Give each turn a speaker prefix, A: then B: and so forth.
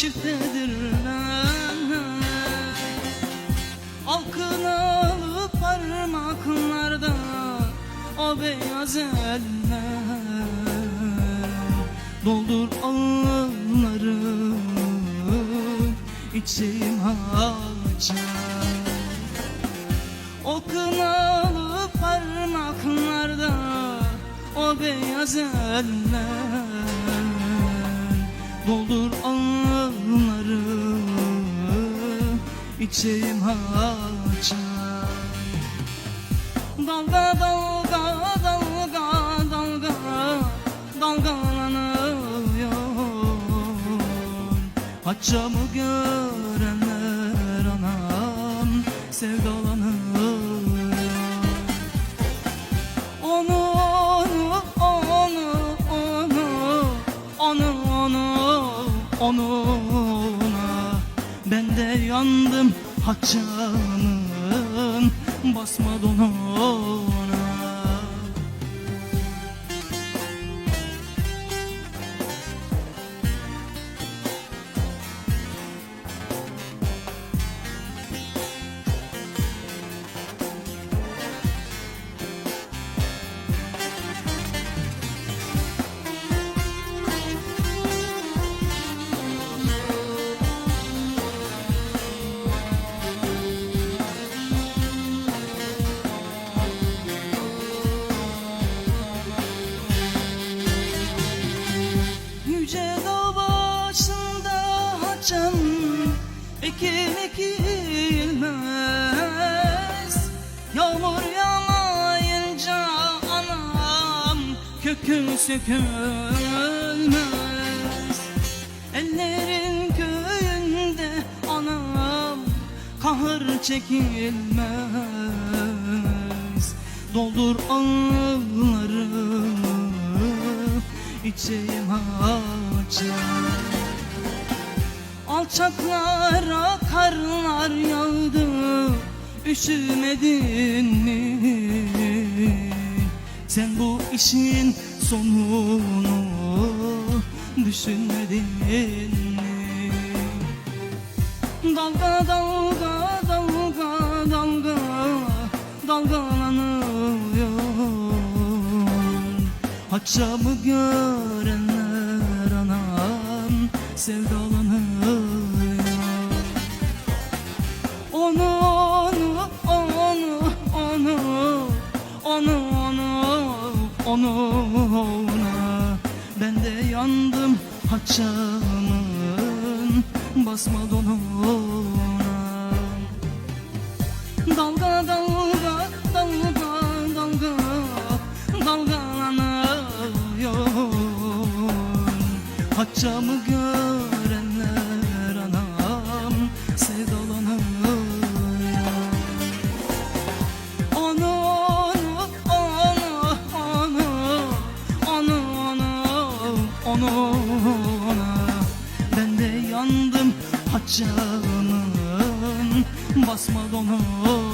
A: çiftedirler Halkınalı parmaklarda o beyaz eller. Doldur ağları içim açar O kınalı parmaklarda o beyaz eller. Doldur ağları içim açar Dalga dalga dalga dalga dalgalanıyor. Haccamı görenler anam sevdalanıyor yandım haccamın basma donuna haçan ekin ekilmez Yağmur yağmayınca anam kökü sökülmez. Ellerin köyünde anam kahır çekilmez. Doldur ağlarımı içim açar Alçaklara karlar yağdı Üşümedin mi? Sen bu işin sonunu düşünmedin mi? Dalga dalga dalga dalga dalgalanıyor Haccamı görenler anam sevdalanıyor onu onu ona. Ben de yandım haccamın basma donuna. Dalga dalga dalga dalga dalgalanıyor. Haccamı görenler onu onu ona Ben de yandım haccamın basma donuna